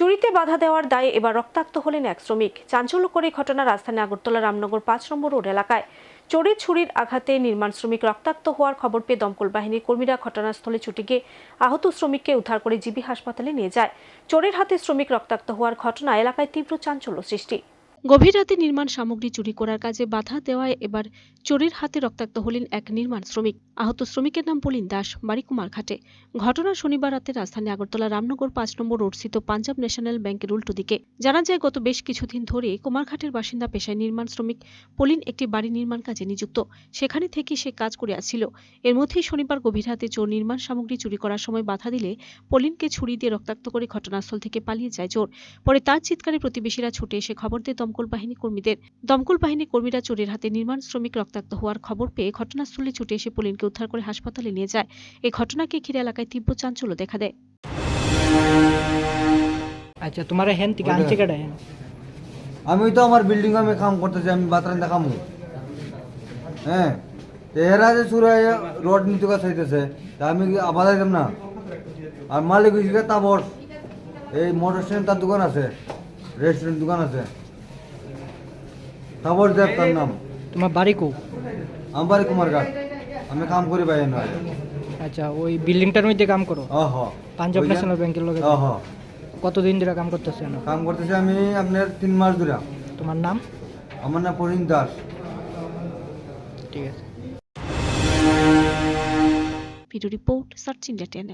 চুরিতে বাধা দেওয়ার দায়ে এবার রক্তাক্ত হলেন এক শ্রমিক। চাঞ্চল্য করে ঘটনা রাজধানী আগরতলা রামনগর পাঁচ নম্বর রোড এলাকায়। চোরের ছুরির আঘাতে নির্মাণ শ্রমিক রক্তাক্ত হওয়ার খবর পেয়ে দমকল বাহিনীর কর্মীরা ঘটনাস্থলে ছুটে গিয়ে আহত শ্রমিককে উদ্ধার করে জিবি হাসপাতালে নিয়ে যায়। চোরের হাতে শ্রমিক রক্তাক্ত হওয়ার ঘটনা এলাকায় তীব্র চাঞ্চল্য সৃষ্টি। গভীর রাতে নির্মাণ সামগ্রী চুরি করার কাজে বাধা দেওয়ায় এবার চোরের হাতে রক্তাক্ত হলেন এক নির্মাণ শ্রমিক। আহত শ্রমিকের নাম পলিন দাস, বাড়ি কুমারঘাটে। ঘটনা শনিবার রাতে রাজধানী আগরতলা রামনগর পাঁচ নম্বর রোড রোডস্থিত পাঞ্জাব ন্যাশনাল ব্যাংকের উল্টো দিকে। জানা যায়, গত বেশ কিছুদিন ধরে কুমারঘাটের বাসিন্দা পেশায় নির্মাণ শ্রমিক পলিন একটি বাড়ি নির্মাণ কাজে নিযুক্ত। সেখানে থেকে সে কাজ করে আসছিল। এর মধ্যেই শনিবার গভীর রাতে চোর নির্মাণ সামগ্রী চুরি করার সময় বাধা দিলে পলিনকে ছুরি দিয়ে রক্তাক্ত করে ঘটনাস্থল থেকে পালিয়ে যায় চোর। পরে তার চিৎকারে প্রতিবেশীরা ছুটে এসে খবর দেয় দমকল বাহিনী কর্মীদের। দমকল বাহিনী কর্মীরা চোরের হাতে নির্মাণ শ্রমিক রক্তাক্ত হওয়ার খবর পেয়ে ঘটনাস্থলে ছুটে এসে পলিনকে উদ্ধার করে হাসপাতালে নিয়ে যায়। এই ঘটনাকে ঘিরে এলাকায় তীব্র চাঞ্চল্য দেখা দেয়। আচ্ছা তোমার হেন থেকে আনছে কেডা হেন? আমি তো আমার বিল্ডিং আমি কাম করতেছি আমি বাতরান দেখামু। হ্যাঁ? তো এরা যে সুরে রড নিতে কাজ হইতেছে তা আমি কি আবার যাইতাম না? আর মালিক হয়েছে তাবর এই মোটর স্ট্যান্ড তার দোকান আছে রেস্টুরেন্ট দোকান আছে। তাবর দেব তার নাম? তোমার বাড়ি কো? আমার বাড়ি কুমারঘাট। আমি কাম করি বাইরে নয় আচ্ছা ওই বিল্ডিংটার মধ্যে কাম করো? অহ। পাঞ্জাব ন্যাশনাল ব্যাংকের লগে? অহ। কতদিন ধরে কাম করতেছে না কাম করতেছি আমি আপনার তিন মাস ধরে। তোমার নাম? আমার নাম পরিণ দাস। ঠিক আছে। Video report search India ten